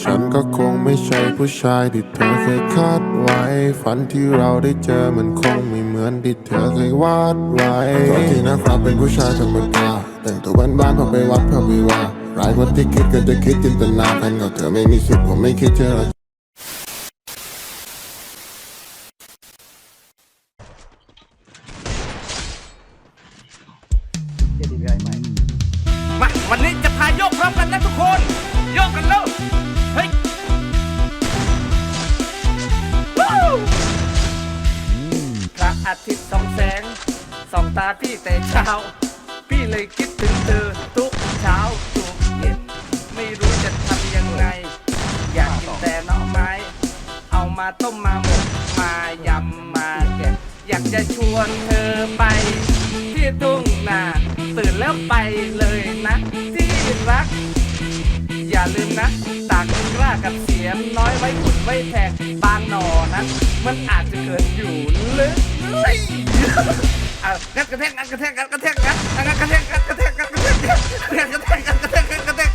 ฉันก็คงไม่ใช่ผู้ชายที่เธอเคยคาดไว้ ฝันที่เราได้เจอมันคงไม่เหมือนที่เธอเคยวาดไว้ตอนที่นะครับเป็นผู้ชายธรรมดาแต่งตัวบ้านๆพอไปวัดพอไปว่าร้ายกว่าที่คิดก็จะคิดจินตนาการกับเธอไม่มีสิทธิ์ผมไม่คิดจะเจดีย์ใหม่มาวันนี้จะพาโยกพร้อมกันนะทุกคน โยกกันแล้วเฮ้ย อาทิตย์ส่องแสงส่องตาพี่แต่เช้า พี่เลยคิดถึงเธอทุกเช้าทุกเย็นไม่รู้จะทำยังไง อยากกินแต่หน่อไม้ เอามาต้มมาหมกมายำมาแกะอยากจะชวนเธอไป ที่ทุ่งนาตื่นแล้วไปเลย นะตากกล้ากับเสียมน้อยไว้ขุดไว้แทงบางหนอนะมันอาจจะเกิดอยู่ลึกเลยเอางัดกระแทกงัดกระแทกงัดกระแทกงัดงัดกระแทกงัดกระแทกงัดกระแทกงัดกระแทกงัดกระแทกงัดกระแทก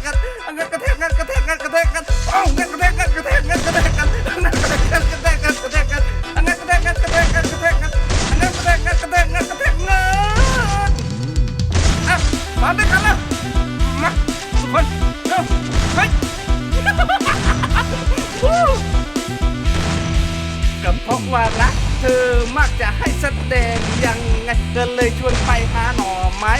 ว่ารักเธอมักจะให้แสดงยังไงก็เลยชวนไปหาหน่อไม้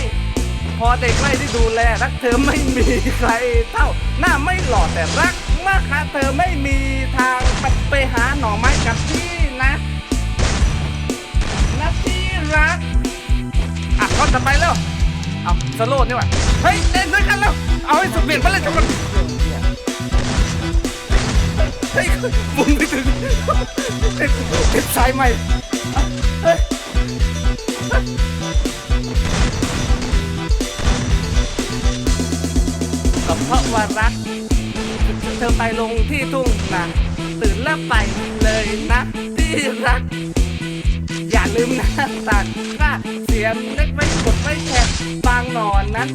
พอได้ใกล้ได้ดูแลรักเธอไม่มีใครเท่า หน้าไม่หล่อแต่รักมากหาเธอไม่มีทางไปไปหาหน่อไม้กับพี่นะนะที่รักอะท่อนต่อไปแล้วเอาสโลดนี่หว่าเฮ้ยเต้นด้วยกันแล้ว เอาให้สุดเปลี่ยนไปเลยทุกคนเฮ้ยมุมไม่ถึง เอ็ดเอ็ดสายใหม่ก็เพราะว่ารัก เธอไปลงที่ทุ่งนาตื่นแล้วไปเลยนะที่รัก อย่าลืมนะตัดค่าเสียมเล็กไว้กดไว้แทนบางนอนนั้น